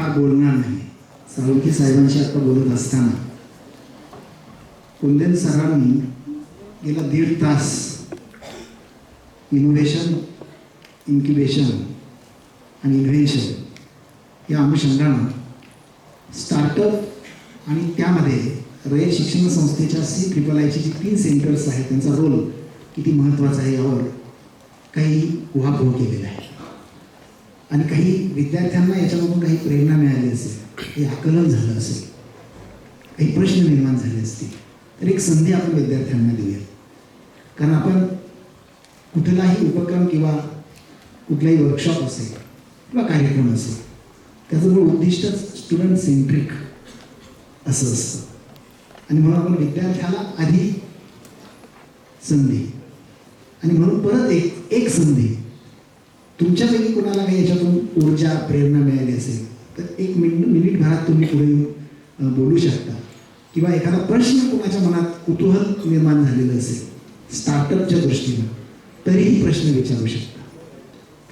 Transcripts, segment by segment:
फार बोलणार नाही. साळुंखे साहेबांशी आता बोलत असताना कुंदेन सरांनी गेला दीड तास इनोव्हेशन इन्क्युबेशन आणि इन्व्हेन्शन या अनुषंगानं स्टार्टअप आणि त्यामध्ये रयत शिक्षण संस्थेच्या सी ट्रिपल आयची जी तीन सेंटर्स आहेत त्यांचा रोल किती महत्त्वाचा आहे यावर काही उहापोह केलेला आहे. आणि काही विद्यार्थ्यांना याच्यामधून काही प्रेरणा मिळाली असेल काही आकलन झालं असेल काही प्रश्न निर्माण झाले असतील तर एक संधी आपण विद्यार्थ्यांना देऊया कारण आपण कुठलाही उपक्रम किंवा कुठलाही वर्कशॉप असेल किंवा कार्यक्रम असेल त्याचं मूळ उद्दिष्टच स्टुडंट सेंट्रिक असं असतं. आणि म्हणून आपण विद्यार्थ्याला आधी संधी आणि म्हणून परत एक एक संधी तुमच्यापैकी कोणाला काही याच्यातून ऊर्जा प्रेरणा मिळाली असेल तर एक मिनिट मिनिटभरात तुम्ही पुढे बोलू शकता. किंवा एखादा प्रश्न कोणाच्या मनात कुतूहल निर्माण झालेलं असेल स्टार्टअपच्या दृष्टीनं तरीही प्रश्न विचारू शकता.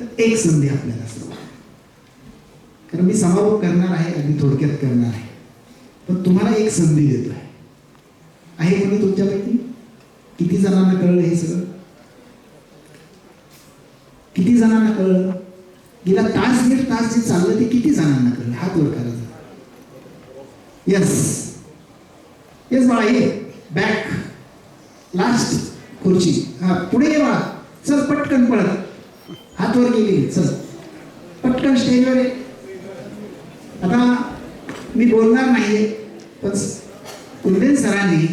तर एक संधी आपल्याला असतो कारण मी समारोप करणार आहे अगदी थोडक्यात करणार आहे. पण तुम्हाला एक संधी देतो आहे आहे कोणी तुमच्यापैकी? किती जणांना कळलं हे सगळं? किती जणांना कळलं? गेला तास दीड तास जे चाललं ते किती जणांना कळलं? हात वर करा येस येस बाळा ये. बॅक लास्ट खुर्ची. हा पुढे ये बाळा. चल पटकन पळत. हात वर गेली. चल. पटकन स्टेजवर ये. आता मी बोलणार नाहीये पण कुलदेन सरांनी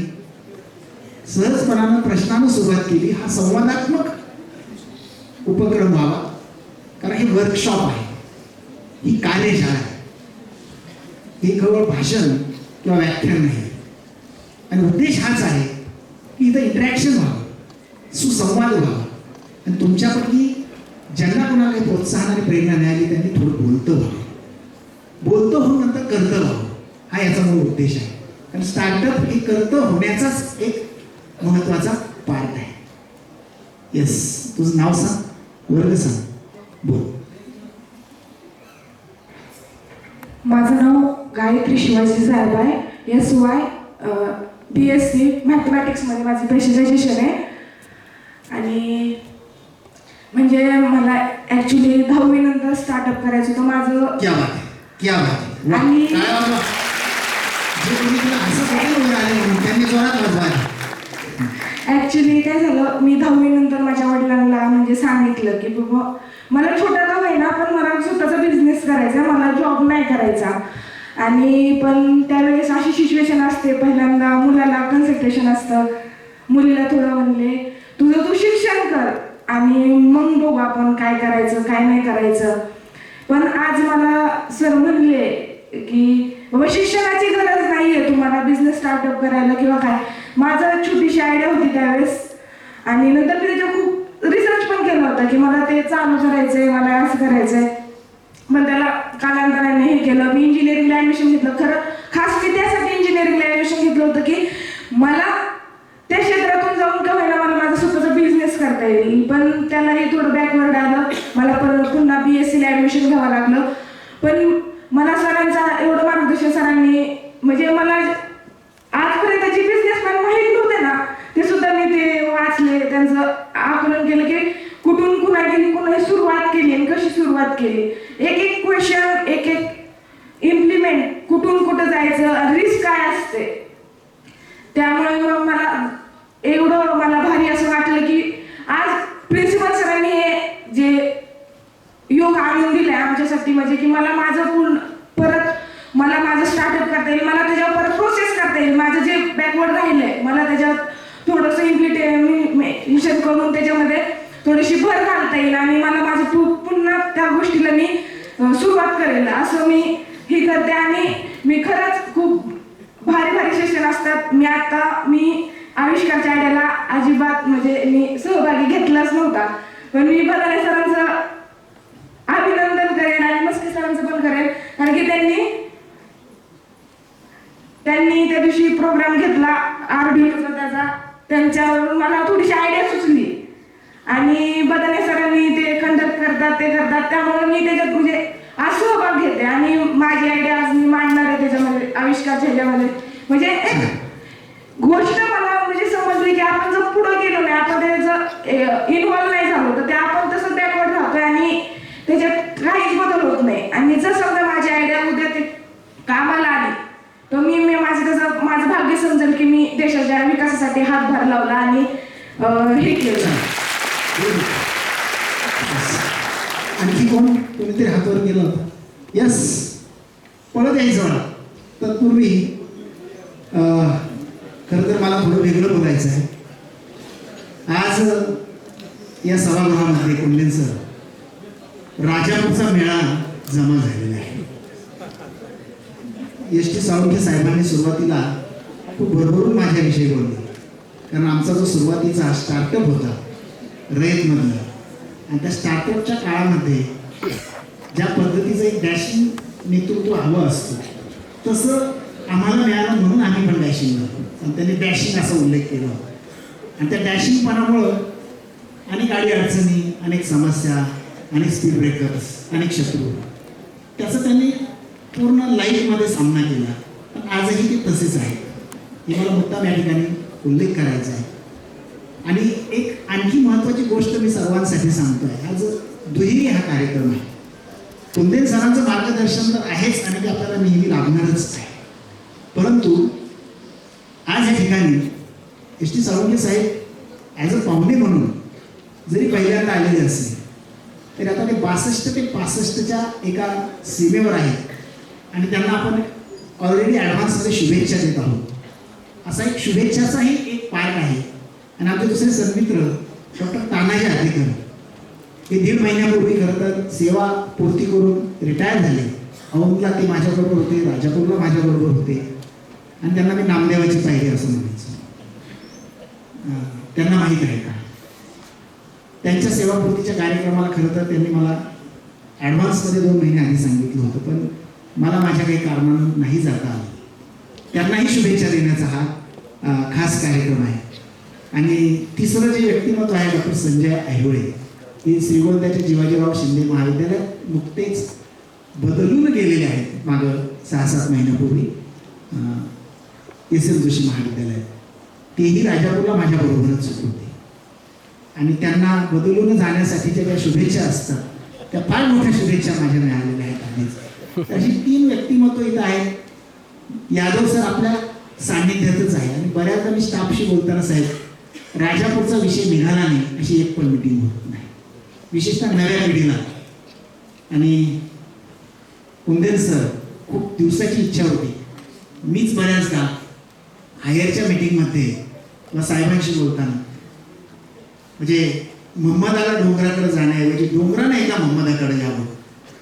सहजपणानं प्रश्नानं सुरुवात केली. हा संवादात्मक उपक्रम व्हावा. कारण हे वर्कशॉप आहे. ही कार्यशाळा आहे. हे केवळ भाषण किंवा व्याख्यान नाही. आणि उद्देश हाच आहे की इथं इंटरॅक्शन व्हावं. सुसंवाद व्हावा. आणि तुमच्यापैकी ज्यांना कोणाला प्रोत्साहन आणि प्रेरणा मिळाली त्यांनी थोडं बोलतं व्हावं. बोलतं होऊन नंतर करतं व्हावं. हा याचा मूळ उद्देश आहे. कारण स्टार्टअप हे करतं होण्याचाच एक महत्त्वाचा पार्ट आहे. येस तुझं नाव सांग. वर्ग सांग बोल माझं नाव गायत्री शिवाजी साहेब आहे. S Y B S C मॅथमॅटिक्समध्ये माझं स्पेशलायझेशन आहे. आणि म्हणजे मला ॲक्च्युली दहावीनंतर स्टार्टअप करायचं होतं. माझं क्या बात क्या बात वा, आणि- टाळ्या वाजवा. जे कोणी तुला असं बघायला वर आले म्हणून त्यांनी जोरात वाजवा ॲक्च्युली काय झालं मी दहावीनंतर माझ्या वडिलांना म्हणजे सांगितलं की बाबा मला छोटा का होईना पण मला स्वतःचा बिझनेस करायचा मला जॉब नाही करायचा. आणि पण त्यावेळेस अशी सिच्युएशन असते पहिल्यांदा मुलाला कन्सल्टेशन असतं. मुलीला थोडं म्हणले तुझं तू शिक्षण कर आणि मग बघू आपण काय करायचं काय नाही करायचं. पण आज मला सर म्हणले की बाबा शिक्षणाची गरज नाहीये तुम्हाला बिझनेस स्टार्टअप करायला किंवा काय. माझं छोटीशी आयडिया होती त्यावेळेस. आणि नंतर मी त्याच्या खूप रिसर्च पण केला होता की मला ते चालू करायचंय मला असं करायचंय. पण त्याला कालांतराने हे केलं. मी इंजिनिअरिंगला ऍडमिशन घेतलं. खरं खास मी त्यासाठी इंजिनिअरिंगला ऍडमिशन घेतलं होतं की मला त्या क्षेत्रातून जाऊन का होईना मला माझा स्वतःचा बिझनेस करता येईल पण त्यालाही थोडं बॅकवर्ड आलं मला परत पुन्हा बी एस सीला ॲडमिशन घ्यावं लागलं पण मला सरांचा एवढं मार्गदर्शन सरांनी म्हणजे मला आजपर्यंत जे बिझनेसमॅन माहीत नव्हते ना ते सुद्धा मी ते वाचले त्यांचं आकलन केलं की कुठून कुणाची कुणाची सुरुवात केली आणि कशी सुरुवात केली एक एक क्वेश्चन एक एक इम्प्लिमेंट कुठून कुठं जायचं रिस्क काय असते त्यामुळे मग मला एवढं मला भारी असं वाटलं की आज प्रिन्सिपल सरांनी हे जे योग आणून दिलाय आमच्यासाठी म्हणजे की मला माझं पूर्ण परत मला माझं स्टार्टअप करता येईल मला त्याच्यावर परत प्रोसेस करता येईल माझं जे बॅकवर्ड राहिलंय मला त्याच्यात थोडंसं इम्प्लिटेशन करून त्याच्यामध्ये थोडीशी भर घालता येईल आणि मला माझं पुन्हा त्या गोष्टीला मी सुरुवात करेल. असं मी हे करते आणि मी खरंच खूप भारी भारी सेशन असतात. मी आता मी आविष्कारच्या आयडियाला अजिबात म्हणजे मी सहभागी घेतलाच नव्हता. पण मी बघायला सरांचं अभिनंदन करेन आणि मस्के सरांचं पण करेन. कारण की त्यांनी त्यांनी त्या दिवशी प्रोग्राम घेतला आरडीओचा त्याचा. त्यांच्यावरून मला थोडीशी आयडिया सुचली. आणि बदाने सरांनी ते खंडत करतात ते करतात. त्यामुळे मी त्याच्यात म्हणजे आज सहभाग घेते. आणि माझी आयडिया आज मी मांडणार आहे त्याच्यामध्ये आविष्कार झाल्यामध्ये. म्हणजे गोष्ट मला म्हणजे समजली की आपण जर पुढे गेलो नाही आपण त्याचं इन्व्हॉल्व नाही झालो तर ते आपण तसं बॅकवर्ड राहतोय आणि त्याच्यात काहीच बदल होत नाही. आणि जर समजा माझी आयडिया उद्या ते कामाला त्याचं समजेल की मी देशाच्या विकासासाठी हातभार लावला आणि हे केलं. आणखी कोण? कोणीतरी हातवर गेला होता. यस परत यायचं मला. तत्पूर्वी अं, खरं तर मला थोडं वेगळं बोलायचं आहे. आज या सभागृहामध्ये कुंडलेन सर राजापूरचा मेळा जमा झालेला आहे. एस टी साळुंखे साहेबांनी सुरुवातीला खूप भरभरून माझ्याविषयी बोलला कारण आमचा जो सुरुवातीचा स्टार्टअप होता रेतमधला आणि त्या स्टार्टअपच्या काळामध्ये ज्या पद्धतीचं एक डॅशिंग नेतृत्व हवं असतं तसं आम्हाला मिळालं म्हणून आम्ही पण डॅशिंग आणि त्यांनी डॅशिंग असा उल्लेख केला होता. आणि त्या डॅशिंगपणामुळं अनेक गाडी अडचणी अनेक समस्या अनेक स्पीड ब्रेकर्स अनेक शत्रू. त्याचा त्यांनी पूर्ण लाईफमध्ये सामना केला. पण आजही ते तसेच आहे. हे मला मुद्दाम या ठिकाणी उल्लेख करायचा आहे. आणि एक आणखी महत्त्वाची गोष्ट मी सर्वांसाठी सांगतोय. आज दुहेरी हा कार्यक्रम आहे. कुंदेल सरांचं मार्गदर्शन तर आहेच आणि ते आपल्याला नेहमी लागणारच आहे. परंतु आज या ठिकाणी एस टी साळुंके साहेब ॲज अ पाहुणे म्हणून जरी पहिल्यांदा आलेले असले तरी आता ते बासष्ट ते पासष्टच्या एका सीमेवर आहेत. आणि त्यांना आपण ऑलरेडी ॲडव्हान्समध्ये शुभेच्छा देत आहोत. असा एक शुभेच्छाचाही एक पार्ट आहे. आणि आमचे दुसरे सन्मित्र डॉक्टर तानाजी अधिकर हे दीड महिन्यापूर्वी खरं तर सेवा पूर्ती करून रिटायर झाले. औंधला ते माझ्याबरोबर होते राजापूरला माझ्याबरोबर होते. आणि त्यांना मी नामदेवाची पाहिजे असं म्हणायचं. त्यांना माहीत आहे का? त्यांच्या सेवापूर्तीच्या कार्यक्रमाला खरं तर त्यांनी मला ॲडव्हान्समध्ये दोन महिने आधी सांगितलं होतं पण मला माझ्या काही कारणानं नाही जाता आलं. त्यांनाही शुभेच्छा देण्याचा हा खास कार्यक्रम आहे. आणि तिसरं जे व्यक्तिमत्व आहे डॉक्टर संजय आहिवळे हे श्रीगोंद्याच्या जीवाजीराव शिंदे महाविद्यालयात नुकतेच बदलून गेलेले आहेत मागं सहा सात महिन्यापूर्वी एस एम जोशी महाविद्यालयात. तेही राजापूरला माझ्याबरोबरच होते. आणि त्यांना बदलून जाण्यासाठीच्या ज्या शुभेच्छा असतात त्या फार मोठ्या शुभेच्छा माझ्या मिळालेल्या आहेत आधीच. अशी तीन व्यक्तिमत्व इथं आहेत. यादव सर आपल्या सान्निध्यातच आहे. आणि बऱ्याचदा मी स्टाफशी बोलताना साहेब राजापूरचा विषय निघाला नाही अशी एक पण मिटिंग होत नाही. विशेषतः नव्या पिढीला. आणि कुंदेल सर खूप दिवसाची इच्छा होती. मीच बऱ्याचदा हायरच्या मिटिंगमध्ये किंवा साहेबांशी बोलताना म्हणजे मोहम्मदाला डोंगराकडे जाण्याऐवजी डोंगरानं एका मोहम्मदाकडे यावं?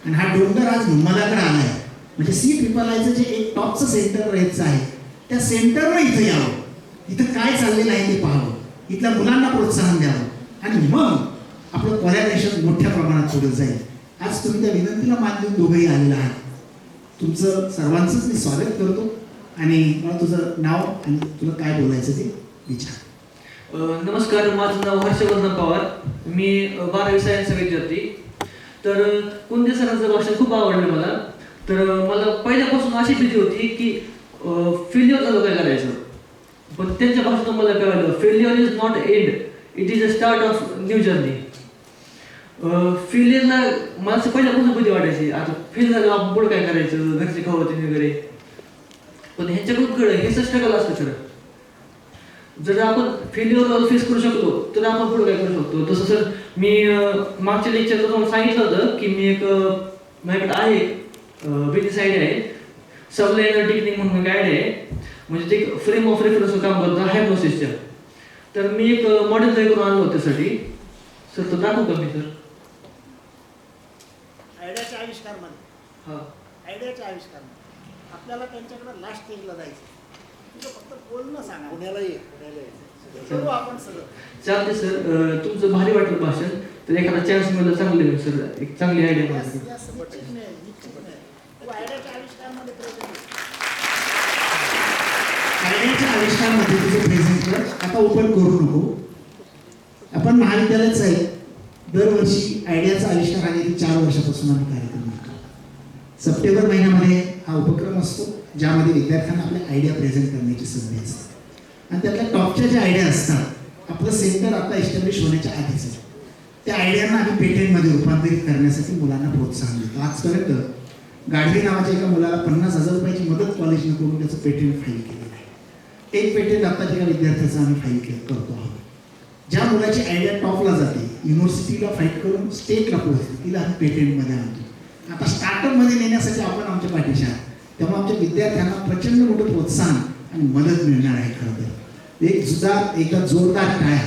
आणि हा डोंगर आज मोहम्मदाकडे आहे म्हणजे सी ट्रिपल आयचं जे एक टॉपचं सेंटर राहायचं आहे त्या सेंटरला इथं यावं. इथं काय चाललेलं आहे ते पाहावं. इथल्या मुलांना प्रोत्साहन द्यावं. आणि मग आपलं कॉलॅबरेशन मोठ्या प्रमाणात पुढे जाईल. आज तुम्ही त्या विनंतीला मान देऊन दोघंही आलेला आहात. तुमचं सर्वांचंच मी स्वागत करतो आणि मला तुझं नाव आणि तुला काय बोलायचं ते विचार. नमस्कार माझं नाव हर्षवर्धन पवार. मी बारावी सायन्सचा विद्यार्थी तर कोणत्या सरांचं भाषण खूप आवडलं मला. तर मला पहिल्यापासून अशी भीती होती की फेल्युअर झालं काय करायचं? पण त्यांच्या भाषेतून मला कळलं failure is not end it is a start of new journey फेल्युअरला मला पहिल्यापासून भीती वाटायची आता फेल झालं आपण पुढं काय करायचं? घरचे खावते वगैरे. पण ह्यांच्याकडून कळलं हे स्ट्रगल असतं खरं. जर आपण फेल्युअर फेस करू शकतो तर आपण पुढे काय करू शकतो? तसं सर मी मागच्या लेक्चरला तुम्हाला सांगितलं होतं की मी एक माझ्याकडे आहे. बिझनेस आयडिया आहे. सबलायनर टेक्निक म्हणून एक आयडिया आहे? म्हणजे ते फ्रेम ऑफ रेफरन्स काम करतं हाय प्रोसेसच्या तर मी एक मॉडेल तयार करून आणलं होतं त्यासाठी. सर तर दाखवू का मी सर? आयडियाच्या आविष्कारमध्ये हां. आयडियाच्या आविष्कारमध्ये आपल्याला त्यांच्याकडे लास्ट स्टेजला जायचं तुझं फक्त बोलणं सांगा. पुण्याला ये पुण्याला ये करू आपण सगळं. चालते सर. तुमचं भारी वाटलं भाषण. तर एखादा चान्स मिळाला चांगलं सर. एक चांगली आयडिया यास- आविष्कारामध्ये तिचं आयडियाच्या प्रेझेंट कर. आता ओपन करू नको. आपण महाविद्यालयात आहे दरवर्षी आयडियाचा आविष्कार आणि चार वर्षापासून आम्ही कार्यक्रम करतो. सप्टेंबर महिन्यामध्ये हा उपक्रम असतो ज्यामध्ये विद्यार्थ्यांना आपल्या आयडिया प्रेझेंट करण्याची संधी असते. आणि त्यातल्या टॉपच्या ज्या आयडिया असतात आपलं सेंटर आता एस्टॅब्लिश होण्याच्या आधीच त्या आयडियांना आम्ही पेटेंटमध्ये रूपांतरित करण्यासाठी मुलांना प्रोत्साहन देतो. आजपर्यंत गाडगे नावाच्या एका मुलाला पन्नास हजार रुपयाची मदत कॉलेजने करून त्याचं पेटेंट फाईल केलेलं आहे एक पेटेंट आता एका विद्यार्थ्याचं आम्ही फाईल करतो आहोत. ज्या मुलाची आयडिया टॉपला जाते युनिव्हर्सिटीला फाईट करून स्टेटला पोहोचते तिला आम्ही पेटेंटमध्ये आणतो. आता स्टार्टअपमध्ये नेण्यासाठी आपण आमच्या पाठीशी आहात. त्यामुळे आमच्या विद्यार्थ्यांना प्रचंड मोठं प्रोत्साहन आणि मदत मिळणार आहे खरं तर. एक जुदार एकदा जोरदार टाळ्या.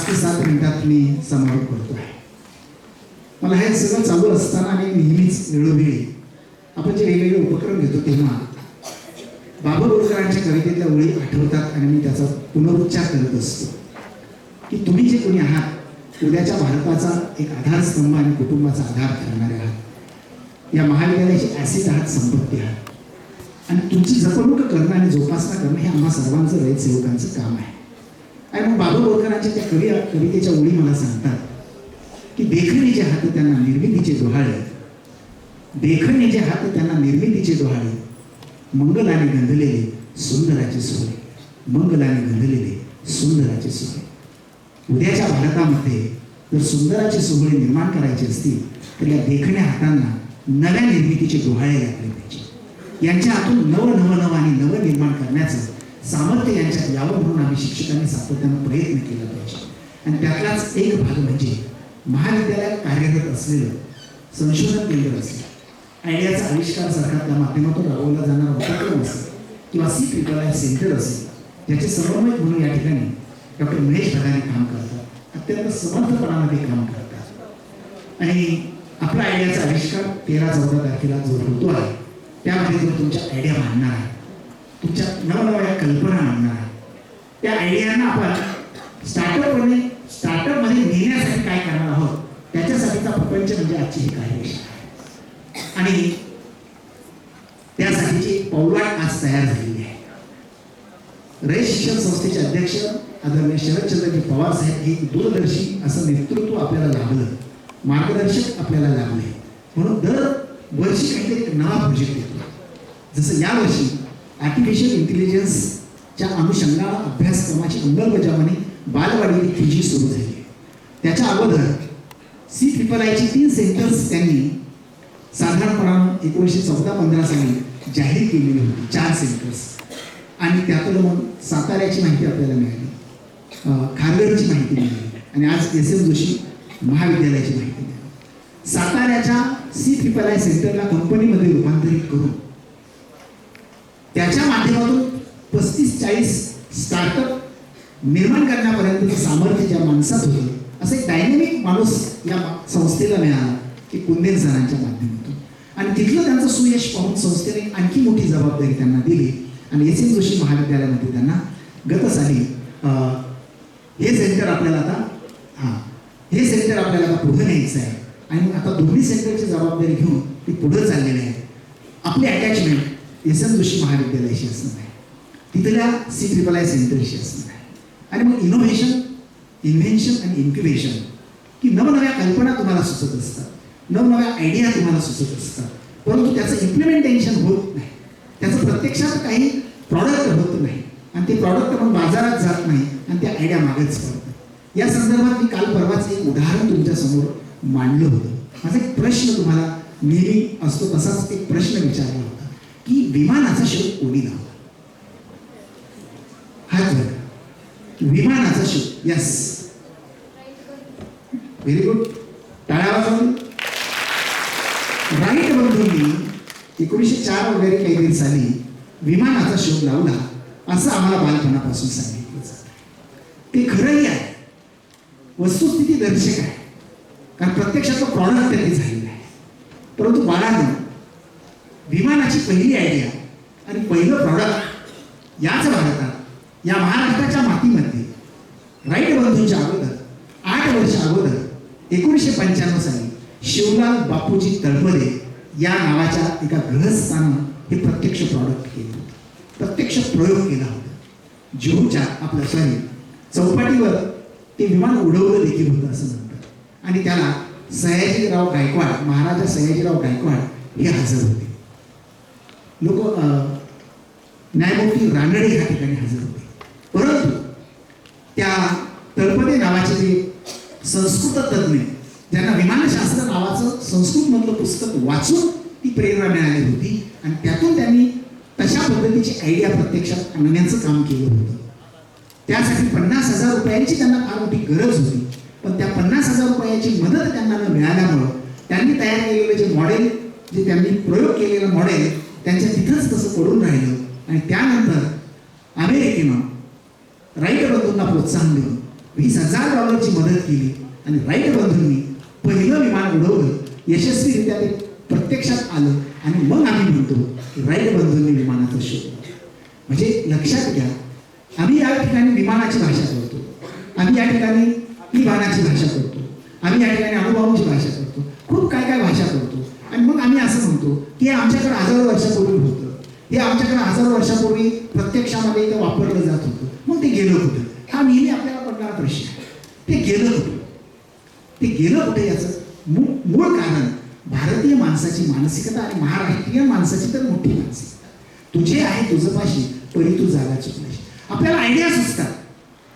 पाच ते सात मिनिटात मी समारोप करतो आहे मला हे सगळं चालू असताना आणि नेहमीच वेळोवेळी आपण जे वेगवेगळे उपक्रम घेतो तेव्हा बाबा बोरकरांच्या कवितेतल्या ओळी आठवतात आणि मी त्याचा पुनरुच्चार करत असतो. की तुम्ही जे कोणी आहात उद्याच्या भारताचा एक आधारस्तंभ आणि कुटुंबाचा आधार ठरणारे आहात. या महाविद्यालयाची ॲसिड आहात संपत्ती आहात. आणि तुमची जपणूक करणं आणि जोपासना करणं हे आम्हा सर्वांचं रयत सेवकांचं काम आहे. आणि मग बाबा बोरकरांच्या त्या कवी कवितेच्या ओळी मला सांगतात की देखणीचे हात त्यांना निर्मितीचे डोहाळे देखणीचे हात त्यांना निर्मितीचे डोहाळे मंगलाने गंधलेले सुंदराचे सोहळे मंगलाने गंधलेले सुंदराचे सोहळे. उद्याच्या भारतामध्ये जर सुंदराचे सोहळे निर्माण करायचे असतील तर या देखण्या हातांना नव्या निर्मितीचे डोहाळे लागले पाहिजे. यांच्या हातून नव नव नव आणि नव निर्माण करण्याचं सामर्थ्य यांच्यात यावं म्हणून आम्ही शिक्षकांनी सातत्यानं प्रयत्न केला पाहिजे. आणि त्यातलाच एक भाग म्हणजे महाविद्यालयात कार्यरत असलेलं संशोधन केंद्र असेल. आयडियाचा आविष्कार सरकारच्या माध्यमातून राबवला जाणारा उपक्रम असेल किंवा सी ट्रिपल सेंटर असेल ज्याचे समन्वयक म्हणून या ठिकाणी डॉक्टर महेश भगाने काम करतात. अत्यंत समर्थपणामध्ये काम करतात. आणि आपला आयडियाचा आविष्कार तेरा चौदा तारखेला जो होतो आहे त्यामध्ये जो तुमच्या आयडिया मांडणार आहे तुमच्या नवनव्या कल्पना आणणार आहे. त्या आयडियांना आपण स्टार्टअपमध्ये स्टार्टअपमध्ये नेण्यासाठी काय करणार आहोत त्याच्यासाठीचा प्रपंच म्हणजे आजची ही कार्यशाळा आहे. आणि त्यासाठीची एक पौलाट आज तयार झालेली आहे. रयत शिक्षण संस्थेचे अध्यक्ष आदरणीय शरदचंद्रजी पवार साहेब हे दूरदर्शी असं नेतृत्व आपल्याला लाभलं. मार्गदर्शक आपल्याला लाभले म्हणून दर वर्षी काहीतरी एक नवा प्रोजेक्ट येतो. जसं यावर्षी आर्टिफिशियल इंटेलिजन्सच्या अनुषंगानं अभ्यासक्रमाची अंमलबजावणी बालवाडी पी जी सुरू झाली. आहे त्याच्या अगोदर सी ट्रिपल आयची तीन सेंटर्स त्यांनी साधारणपणानं एकोणीसशे चौदा पंधरा साली जाहीर केलेली होती. चार सेंटर्स आणि त्यातून मग साताऱ्याची माहिती आपल्याला मिळाली. अं, खारघरची माहिती मिळाली. आणि आज एस एम जोशी महाविद्यालयाची माहिती मिळाली. साताऱ्याच्या सी ट्रिपल आय सेंटरला कंपनीमध्ये रूपांतरित करून त्याच्या माध्यमातून पस्तीस चाळीस स्टार्टअप निर्माण करण्यापर्यंत सामर्थ्य ज्या माणसात होते असं एक डायनेमिक माणूस या संस्थेला मिळाला की कुंदेल सरांच्या माध्यमातून. आणि तिथलं त्यांचं सुयश पाहून संस्थेने आणखी मोठी जबाबदारी त्यांना दिली आणि एस एम जोशी महाविद्यालयामध्ये त्यांना गत झाली अं, हे सेंटर आपल्याला आता हां हे सेंटर आपल्याला आता पुढे न्यायचं आहे. आणि आता दोन्ही सेंटरची जबाबदारी घेऊन ती पुढे चाललेली आहे. आपली अटॅचमेंट एस एम जोशी महाविद्यालयाशी असणार आहे. तिथल्या सी ट्रिपल आय सेंटरशी असणार आहे. आणि मग इनोव्हेशन इन्व्हेन्शन आणि इन्क्युबेशन की नवनव्या कल्पना तुम्हाला सुचत असतात. नवनव्या आयडिया तुम्हाला सुचत असतात. परंतु त्याचं इम्प्लिमेंटेशन होत नाही. त्याचं प्रत्यक्षात काही प्रॉडक्ट होत नाही. आणि ते प्रॉडक्ट पण बाजारात जात नाही आणि त्या आयडिया मागेच पडतात या संदर्भात मी काल परवाच एक उदाहरण तुमच्यासमोर मांडलं होतं. माझा एक प्रश्न तुम्हाला नेहमी असतो तसाच एक प्रश्न विचारला की विमानाचा शोध कोणी लावला हात विमानाचा शोध यस व्हेरी गुड टाळ्या वाजवून. राईट बंधूंनी एकोणीसशे चार वगैरे काहीतरी साली विमानाचा शोध लावला असं आम्हाला बालपणापासून सांगितलं जातं. ते खरंही आहे. वस्तुस्थिती दर्शक आहे. कारण प्रत्यक्षाचं प्रॉडक्ट त्यांनी झालेलं आहे. परंतु बाळानं विमानाची पहिली आयडिया आणि पहिलं प्रॉडक्ट याच भारतात या महाराष्ट्राच्या मातीमध्ये राईट बंधूंच्या अगोदर आठ वर्ष अगोदर एकोणीसशे पंच्याण्णव साली शिवलाल बापूजी तळपदे या नावाच्या एका ग्रहस्थानं हे प्रत्यक्ष प्रॉडक्ट केलं. होतं प्रत्यक्ष प्रयोग केला होता. जुहूच्या आपल्या सॉरी चौपाटीवर ते विमान उडवलं देखील होतं असं म्हणतात. आणि त्याला सयाजीराव गायकवाड महाराजा सयाजीराव गायकवाड हे हजर होते. लोक न्यायमूर्ती रानडे या ठिकाणी हजर होते. परंतु त्या तळपदे नावाचे जे संस्कृत तज्ज्ञ ज्यांना विमानशास्त्र नावाचं संस्कृतमधलं पुस्तक वाचून ती प्रेरणा मिळाली होती आणि त्यातून त्यांनी तशा पद्धतीची आयडिया प्रत्यक्षात आणण्याचं काम केलं होतं. त्यासाठी पन्नास हजार रुपयांची त्यांना फार मोठी गरज होती. पण त्या पन्नास हजार रुपयाची मदत त्यांना न मिळाल्यामुळं त्यांनी तयार केलेलं जे मॉडेल जे त्यांनी प्रयोग केलेलं मॉडेल त्यांच्या तिथंच तसं पडून राहिलं. आणि त्यानंतर अमेरिकेनं राईट बंधूंना प्रोत्साहन देऊन वीस हजार डॉलरची मदत केली आणि राईट बंधूंनी पहिलं विमान उडवलं. यशस्वीरित्या ते प्रत्यक्षात आलं आणि मग आम्ही म्हणतो की राईट बंधूंनी विमानाचा शोध म्हणजे लक्षात घ्या आम्ही या ठिकाणी विमानाची भाषा करतो. आम्ही या ठिकाणी विमानाची भाषा करतो. आम्ही या ठिकाणी अनुभवांची भाषा करतो. खूप काय काय भाषा करतो. आणि मग आम्ही असं ते हे आमच्याकडे हजारो वर्षापूर्वी होतं. हे आमच्याकडे हजारो वर्षापूर्वी प्रत्यक्षामध्ये इथं वापरलं जात होतं. मग ते गेलं कुठं? हा नेहमी आपल्याला पडणारा प्रश्न आहे. ते गेलं कुठं? ते गेलं कुठे याचं? मूळ मूळ कारण भारतीय माणसाची मानसिकता आणि महाराष्ट्रीय माणसाची तर मोठी मानसिकता. तुझे आहे तुझं पाशी परी तू जागा चुकलाशी आपल्याला आयडियाज असतात.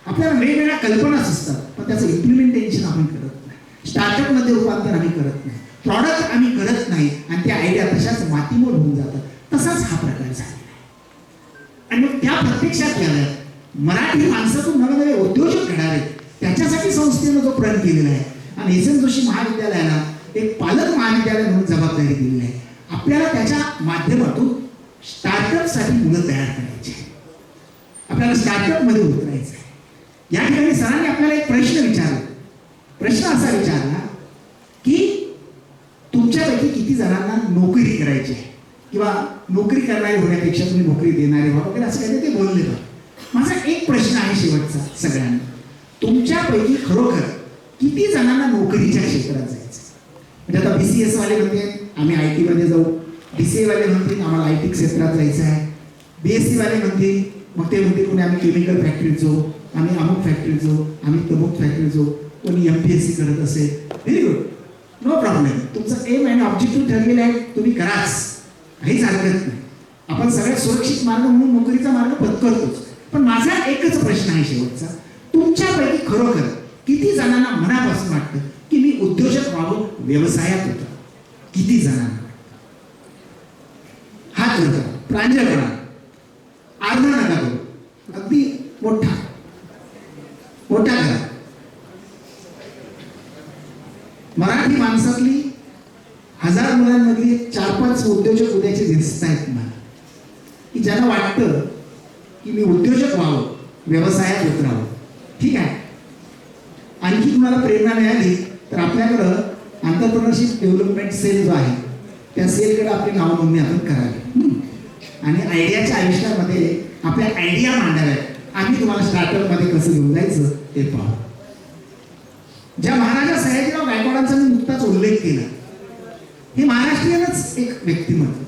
आपल्याला वेगवेगळ्या कल्पना असतात. पण त्याचं इम्प्लिमेंटेशन आम्ही करत नाही. स्टार्टअपमध्ये रूपांतर आम्ही करत नाही. प्रॉडक्ट आम्ही करत नाही. आणि त्या आयडिया मातीमोल होऊन जातं. तसाच हा प्रकार झाला आणि मग त्या प्रत्यक्षात गेल्या मराठी माणसातून नवनवे उद्योजक घडावे त्याच्यासाठी संस्थेनं जो प्रण केलेला आहे. आणि एस एम जोशी महाविद्यालयाला एक पालक महाविद्यालय म्हणून जबाबदारी दिलेली आहे. आपल्याला त्याच्या माध्यमातून स्टार्टअपसाठी मुलं तयार करायची आहे. आपल्याला स्टार्टअपमध्ये उतरायचं आहे. या ठिकाणी सरांनी आपल्याला एक प्रश्न विचारला. प्रश्न असा विचारला किती जणांना नोकरी करायची आहे? किंवा नोकरी करणारे होण्यापेक्षा तुम्ही नोकरी देणारे व्हा वगैरे असं काही ते बोलले बघ माझा एक प्रश्न आहे शेवटचा सगळ्यांना. तुमच्यापैकी खरोखर किती जणांना नोकरीच्या क्षेत्रात जायचं म्हणजे आता बी सी एस वाले म्हणते आम्ही आय टीमध्ये जाऊ. बी सी एवाले वाले म्हणतील आम्हाला आय टी क्षेत्रात जायचं आहे. बी एस सीवाले म्हणतील मग ते म्हणतील कोणी आम्ही केमिकल फॅक्टरीत जाऊ. आम्ही अमुक फॅक्टरीत जाऊ. आम्ही तमुक फॅक्टरीत जाऊ. कोणी एम पी एस सी करत असेल. व्हेरी गुड नो प्रॉब्लेम तुमचं एम आणि ऑब्जेक्टिव्ह ठरलेलं आहे. तुम्ही कराच. काहीच हरकत नाही. आपण सगळ्यात सुरक्षित मार्ग म्हणून नोकरीचा मार्ग पत्करतोच. पण माझा एकच प्रश्न आहे शेवटचा. तुमच्यापैकी खरोखर किती जणांना मनापासून वाटतं की मी उद्योजक व्हावं? व्यवसायात होतो. किती जणांना? हात वर प्रांजळ करा अर्धा नका करू. अगदी मोठा. मोठा करा. मराठी माणसातली हजार मुलांमधली चार पाच उद्योजक उद्याचे दिसत आहेत मला. की ज्यांना वाटतं की मी उद्योजक व्हावं व्यवसायात उतरावं. ठीक आहे? आणखी तुम्हाला प्रेरणा मिळाली तर आपल्याकडं आंतरप्रनरशिप डेव्हलपमेंट सेल जो आहे त्या सेलकडे आपली नाव नोंदणी आपण करावी. आणि आयडियाच्या आयुष्यामध्ये आपल्या आयडिया मांडाव्यात. आम्ही तुम्हाला स्टार्टअपमध्ये कसं घेऊन जायचं ते पाहू. ज्या महाराजा सयाजीराव गायकवाडांचा मी नुकताच उल्लेख केला हे महाराष्ट्रीयनच एक व्यक्तिमत्व.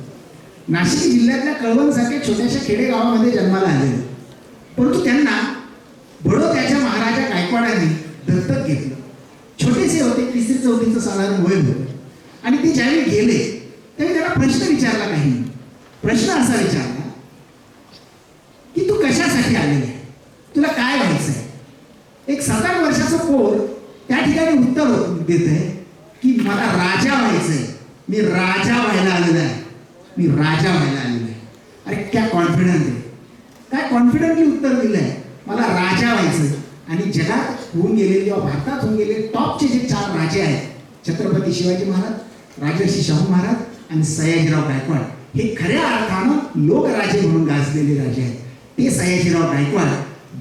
नाशिक जिल्ह्यातल्या कळवणसारख्या छोट्याशा खेडेगावामध्ये जन्माला आलेलं. परंतु त्यांना बडोद्याच्या महाराजा गायकवाडांनी दत्तक घेतलं. छोटेसे होते तिसरी चौथीचं साधारण वय होतं. आणि ते ज्यावेळी गेले त्यावेळी त्याला प्रश्न विचारला काही प्रश्न असा विचारला की तू कशासाठी आलेला आहे? तुला काय व्हायचं आहे एक सात आठ वर्षाचं पोर ठिकाणी उत्तर देत आहे की मला राजा व्हायचंय. मी राजा व्हायला आलेलो आहे. मी राजा व्हायला आलेलो आहे. अरे क्या कॉन्फिडंट आहे. काय कॉन्फिडंटली उत्तर दिलं आहे मला राजा व्हायचं आणि जगात होऊन गेले किंवा भारतात होऊन गेले टॉपचे जे चार राजे आहेत छत्रपती शिवाजी महाराज राजर्षी शाहू महाराज आणि सयाजीराव गायकवाड हे खऱ्या अर्थानं लोकराजे म्हणून गाजलेले राजे आहेत. ते सयाजीराव गायकवाड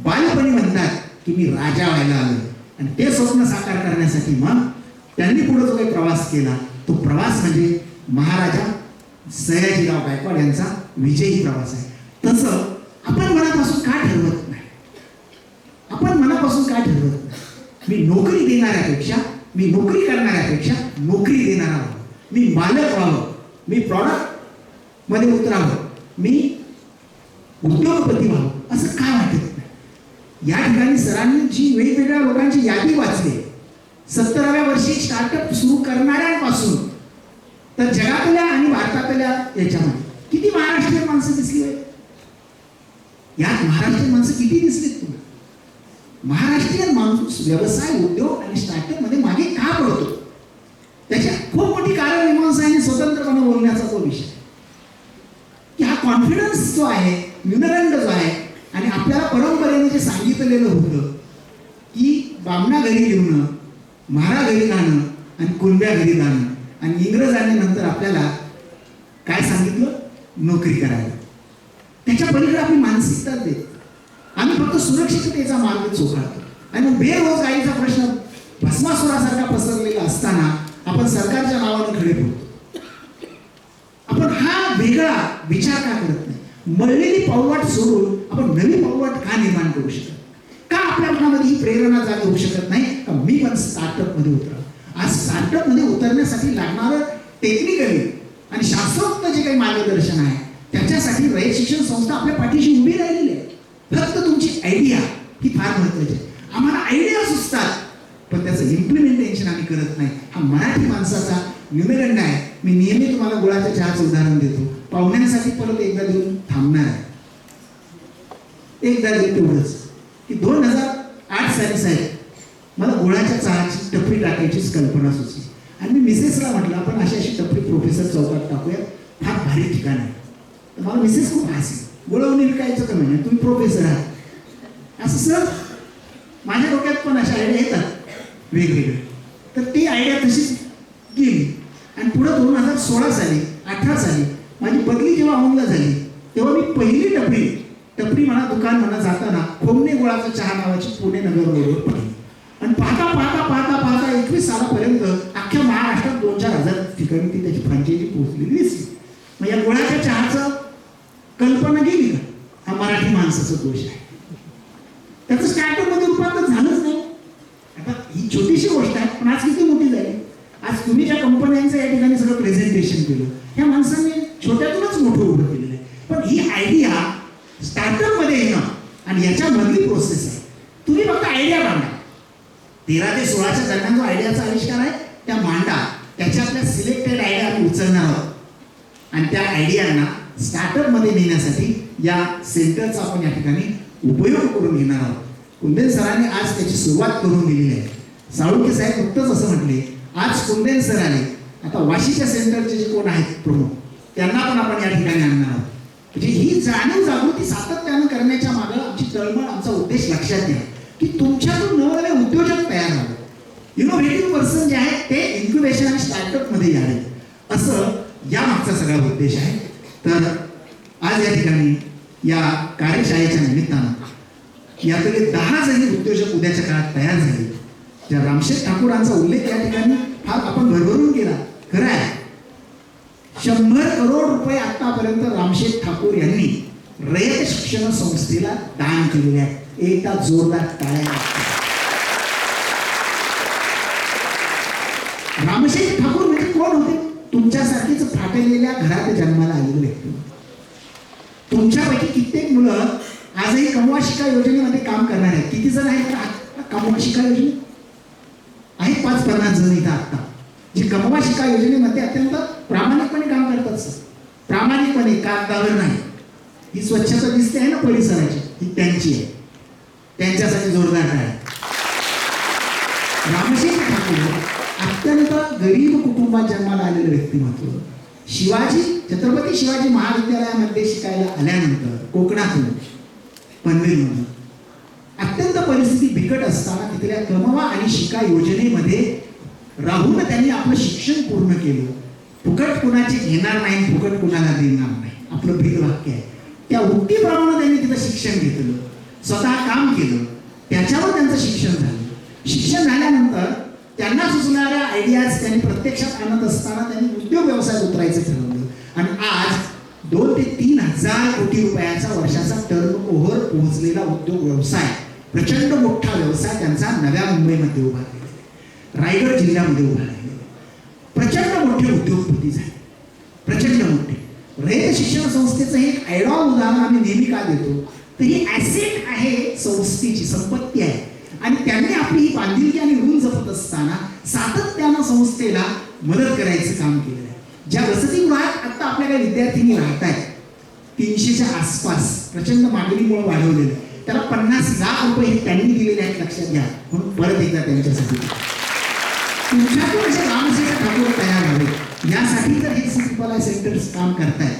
बालपणी म्हणतात की मी राजा व्हायला आलो आणि ते स्वप्न साकार करण्यासाठी मग त्यांनी पुढे जो काही प्रवास केला तो प्रवास म्हणजे महाराजा सयाजीराव गायकवाड यांचा विजयी प्रवास आहे. तसं आपण मनापासून का ठरवत नाही? आपण मनापासून का ठरवत नाही? मी नोकरी देणाऱ्यापेक्षा मी नोकरी करणाऱ्यापेक्षा नोकरी देणारा व्हावं मी मालक व्हावं. मी प्रॉडक्टमध्ये उतरावं. मी उद्योगपती व्हावं. असं का वाटत या ठिकाणी सरांनी जी वेगवेगळ्या लोकांची यादी वाचली सत्तराव्या वर्षी स्टार्टअप सुरू करणाऱ्यांपासून तर जगातल्या आणि भारतातल्या याच्यामध्ये किती महाराष्ट्रीयन माणसं दिसली यात महाराष्ट्रीयन माणसं किती दिसलीत तुम्हाला? महाराष्ट्रीयन माणूस व्यवसाय उद्योग आणि स्टार्टअपमध्ये मागे का पडतो? त्याच्या खूप मोठी कारण मीमांसा आणि स्वतंत्रपणे बोलण्याचा तो विषय. की हा कॉन्फिडन्स जो आहे न्यूनगंड जो आहे आणि आपल्याला परंपरेने जे सांगितलेलं होतं की बामणा घरी लिहून म्हारा घरी राहणं आणि कुंब्या घरी राहणं आणि इंग्रजांनी नंतर आपल्याला काय सांगितलं? नोकरी करायला. त्याच्या पलीकडे आपली मानसिकता देत आम्ही फक्त सुरक्षिततेचा मार्ग चोखाळतो. आणि मग बेरोजगारीचा प्रश्न भस्मासुरासारखा पसरलेला असताना आपण सरकारच्या नावाने खडे पडतो आपण हा वेगळा विचार का करत नाही? मळलेली पाववाट सोडून का करू शकत का आपल्या मनामध्ये ही प्रेरणा जागी होऊ शकत नाही? का मी पण स्टार्टअपमध्ये उतरा आज स्टार्टअपमध्ये उतरण्यासाठी लागणारं टेक्निकली आणि शास्त्रोक्त जे काही मार्गदर्शन आहे त्याच्यासाठी रयत शिक्षण संस्था आपल्या पाठीशी उभी राहिलेली आहे. फक्त तुमची आयडिया ही फार महत्वाची आहे. आम्हाला आयडिया सुचतात पण त्याचं इम्प्लिमेंटेशन आम्ही करत नाही. हा मराठी माणसाचा न्यूनगंड आहे. मी नेहमी तुम्हाला गुळाच्या चहाचं उदाहरण देतो. पाहुण्यांसाठी परत एकदा देऊन थांबणार आहे. एकदा देऊन तेवढंच की दोन हजार आठ साली साहेब मला गुळाच्या चहाची टपरी टाकायचीच कल्पना सुचली. आणि मी मिसेसला म्हटलं आपण अशी अशी टपरी प्रोफेसर चौकात टाकूया. फार भारी ठिकाण आहे. तर मला मिसेस खूप हसी. गुळवणी विकायचं का म्हणजे तुम्ही प्रोफेसर आहात. असं सर माझ्या डोक्यात पण अशा आयडिया येतात. वेगवेगळ्या तर ती आयडिया तशीच गेली. आणि पुढं दोन हजार सोळा साली अठरा साली माझी बदली जेव्हा अमला झाली तेव्हा मी पहिली टपरी टपरी म्हणा दुकान म्हणा जाताना खोमने गुळाचा चहा नावाची पुणे नगर रोडवर पडली. आणि पाहता पाहता पाहता पाहता एकवीस सालापर्यंत अख्ख्या महाराष्ट्रात दोन चार हजार ठिकाणी ती त्याची फ्रँचायझी पोहोचलेली दिसली. मग या गुळाच्या चहाचं कल्पना गेली का? हा मराठी माणसाचा दोष आहे. त्याचं स्टार्टअपमध्ये उत्पादन झालंच नाही. आता ही छोटीशी गोष्ट आहे पण आज किती मोठी झाली? आज तुम्ही ज्या कंपन्यांचं या ठिकाणी सगळं प्रेझेंटेशन केलं ह्या माणसांनी छोट्यातूनच मोठं उभं केलेलं आहे. पण ही आयडिया स्टार्टअपमध्ये येणं. आणि याच्यामधली प्रोसेस आहे. तुम्ही फक्त आयडिया मांडा. तेरा ते सोळाच्या दरम्यान जो आयडियाचा आविष्कार आहे त्या मांडा. त्याच्यातल्या सिलेक्टेड आयडिया आम्ही उचलणार आहोत. आणि त्या आयडियांना स्टार्टअपमध्ये नेण्यासाठी या सेंटरचा आपण या ठिकाणी उपयोग करून घेणार आहोत. कुंदेन सरांनी आज त्याची सुरुवात करून दिलेली आहे. साळुंके साहेब नुकतंच असं म्हटले आज कुंदेन सर आले. आता वाशीच्या सेंटरचे जे कोण आहेत प्रमुख त्यांना पण आपण या ठिकाणी आणणार आहोत. म्हणजे ही जाणीव जागृती सातत्यानं करण्याच्या मागं आमची तळमळ आमचा उद्देश लक्षात घ्या. की तुमच्यातून नवनवे उद्योजक तयार व्हावे इनोव्हेटिव्ह पर्सन जे आहेत ते इन्क्युबेशन आणि स्टार्टअपमध्ये यावे. असं या मागचा सगळा उद्देश आहे. तर आज या ठिकाणी या कार्यशाळेच्या निमित्तानं यातले दहा जणी उद्योजक उद्याच्या काळात तयार झाले. ज्या रामशेठ ठाकूरांचा उल्लेख या ठिकाणी फार आपण भरभरून केला. खरं आहे. शंभर करोड रुपये आतापर्यंत रामशेठ ठाकूर यांनी रयत शिक्षण संस्थेला दान केलेले आहे. एकदा जोरदार टाळ्या रामशेठ ठाकूर म्हणजे कोण होते? तुमच्यासारखीच फाटलेल्या घरात जन्माला आलेले व्यक्ती. तुमच्यापैकी कित्येक मुलं आजही कमवा शिका योजनेमध्ये काम करणार आहेत. किती जण आहेत? कमवा शिका योजने आहेत पाच पन्नास जण इथं आता जे कमवा शिका योजनेमध्ये अत्यंत प्रामाणिकपणे काम करतात सर. प्रामाणिकपणे कागदावर नाही. ही स्वच्छता दिसते आहे ना परिसराची? ही त्यांची आहे. त्यांच्यासाठी जोरदार आहे. रामशेठ ठाकूर अत्यंत गरीब कुटुंबात जन्माला आलेलं व्यक्तिमत्व. शिवाजी छत्रपती शिवाजी महाविद्यालयामध्ये शिकायला आल्यानंतर कोकणातून पनवेलमधून अत्यंत परिस्थिती बिकट असताना तिथल्या कमवा आणि शिका योजनेमध्ये राहून त्यांनी आपलं शिक्षण पूर्ण केलं. फुकट कुणाची घेणार नाही फुकट कुणाला देणार नाही. आपलं ब्रीदवाक्य आहे. त्या उक्तीप्रमाणे त्यांनी तिथं शिक्षण घेतलं. स्वतः काम केलं. त्याच्यावर त्यांचं शिक्षण झालं. शिक्षण झाल्यानंतर त्यांना सुचणाऱ्या आयडियाज त्यांनी प्रत्यक्षात आणत असताना त्यांनी उद्योग व्यवसायात उतरायचं ठरवलं. आणि आज दोन ते तीन हजार कोटी रुपयाचा वर्षाचा टर्न ओव्हर पोहोचलेला उद्योग व्यवसाय प्रचंड मोठा व्यवसाय त्यांचा नव्या मुंबईमध्ये उभा आहे. रायगड जिल्ह्यामध्ये उभारला प्रचंड मोठे उद्योगपती झाले प्रचंड मोठे. रयत शिक्षण संस्थेचं हे एक आयडॉल उदाहरण आम्ही नेहमी का देतो? तर ही ऍसेट आहे संस्थेची संपत्ती आहे. आणि त्यांनी आपली ही बांधिलकी आणि ऋण जपत असताना सातत्यानं संस्थेला मदत करायचं काम केलेलं आहे. ज्या वसतिगृहात आता आपल्याकडे विद्यार्थ्यांनी राहत आहेत तीनशेच्या आसपास प्रचंड मागणीमुळे वाढवलेलं आहे. त्याला पन्नास लाख रुपये हे त्यांनी दिलेले आहेत लक्षात घ्या. म्हणून परत एकदा त्यांच्यासाठी. तुमच्या असे ठाकूर तयार व्हावे यासाठी तर हे सिटीपाला सेंटर्स काम करतायत.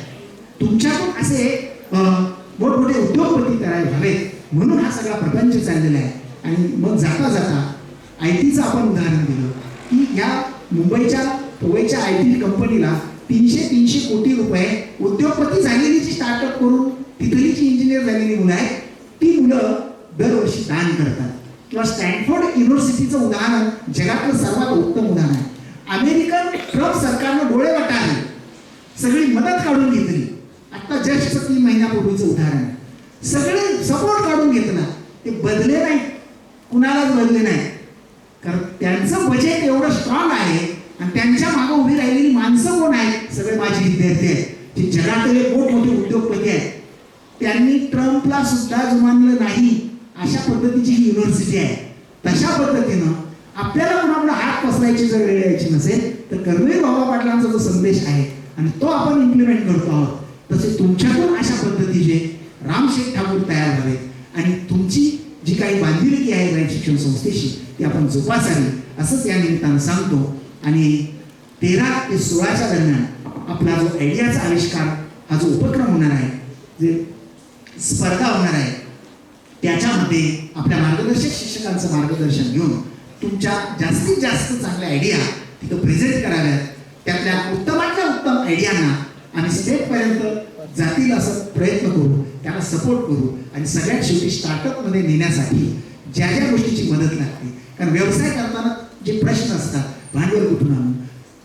तुमच्यातून असे मोठमोठे उद्योगपती तयार व्हावेत. म्हणून हा सगळा प्रपंच चाललेला आहे. आणि मग जाता जाता आय टीचं आपण उदाहरण दिलं की या मुंबईच्या पोवईच्या आय टी कंपनीला तीनशे तीनशे कोटी रुपये उद्योगपती झालेली जी स्टार्टअप करून तिथली जी इंजिनियर झालेली मुलं आहेत. ती मुलं दरवर्षी दान करतात. किंवा स्टॅनफोर्ड युनिव्हर्सिटीचं उदाहरण जगातलं सर्वात उत्तम उदाहरण. आहे अमेरिकन ट्रम्प सरकारनं डोळे वाटाले सगळी मदत काढून घेतली. आता जस्ट तीन महिन्यापूर्वीचं उदाहरण. आहे सगळे सपोर्ट काढून घेतला. ते बदले नाही कुणालाच बदले नाही कारण त्यांचं बजेट एवढं स्ट्रॉंग आहे आणि त्यांच्या मागं उभी राहिलेली माणसं कोण आहेत? सगळे माझे विद्यार्थी आहेत. जे जगातले मोठमोठे उद्योगपती आहेत. त्यांनी ट्रम्पला सुद्धा जुमानलं नाही. अशा पद्धतीची ही युनिव्हर्सिटी आहे. तशा पद्धतीनं आपल्याला कुणाकडे हात पसरायची जर वेळ यायची नसेल तर कर्मवीर बाबा पाटलांचा जो संदेश आहे आणि तो आपण इम्प्लिमेंट करतो आहोत. तसे तुमच्यातून अशा पद्धतीचे रामशेठ ठाकूर तयार व्हावेत आणि तुमची जी काही बांधिलकी आहे राईट शिक्षण संस्थेशी ती आपण जोपासावी असंच या निमित्तानं सांगतो. आणि तेरा ते सोळाच्या दरम्यान आपला जो आयडियाचा आविष्कार हा जो उपक्रम होणार आहे जे स्पर्धा होणार आहे त्याच्यामध्ये आपल्या मार्गदर्शक शिक्षकांचं मार्गदर्शन घेऊन तुमच्या जास्तीत जास्त चांगल्या आयडिया तिथं प्रेझेंट कराव्यात. त्यातल्या उत्तमातल्या उत्तम आयडियांना आम्ही स्टेटपर्यंत जातील असं प्रयत्न करू त्याला सपोर्ट करू आणि सगळ्यात शेवटी स्टार्टअपमध्ये नेण्यासाठी ज्या ज्या गोष्टीची मदत लागते. कारण व्यवसाय करताना जे प्रश्न असतात भांडवल कुठून आणू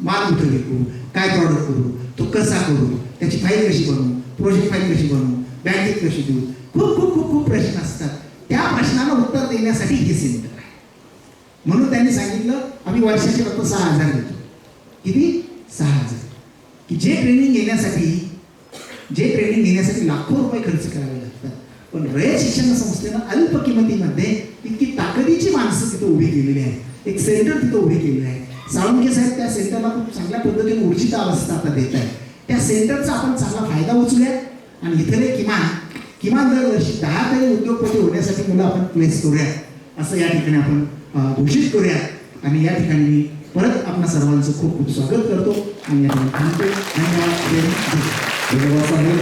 माल कुठं विकू काय प्रॉडक्ट करू तो कसा करू त्याची फाईल कशी बनवू प्रोजेक्ट फाईल कशी बनवू बँकेत कशी देऊ खूप खूप खूप खूप प्रश्न असतात त्या प्रश्नांना उत्तर देण्यासाठी हे सेंटर आहे म्हणून त्यांनी सांगितलं आम्ही वर्षाचे फक्त सहा हजार घेतो किती? सहा हजार. की जे ट्रेनिंग घेण्यासाठी जे ट्रेनिंग घेण्यासाठी लाखो रुपये खर्च करावे लागतात. पण रयत शिक्षण संस्थेनं अल्प किमतीमध्ये इतकी ताकदीची माणसं तिथं उभी केलेली आहेत. एक सेंटर तिथं उभे केलेलं आहे. साळुंके साहेब त्या सेंटरला खूप चांगल्या पद्धतीने ऊर्जित अवस्था आता देत आहे त्या सेंटरचा आपण चांगला फायदा उचलूया आणि इथले किमान किमान दरवर्षी दहा तरी उद्योगपती होण्यासाठी मुलं आपण प्लेस करूया असं या ठिकाणी आपण घोषित करूया आणि या ठिकाणी मी परत आपल्या सर्वांचं खूप खूप स्वागत करतो. आणि या ठिकाणी थांबतो धन्यवाद.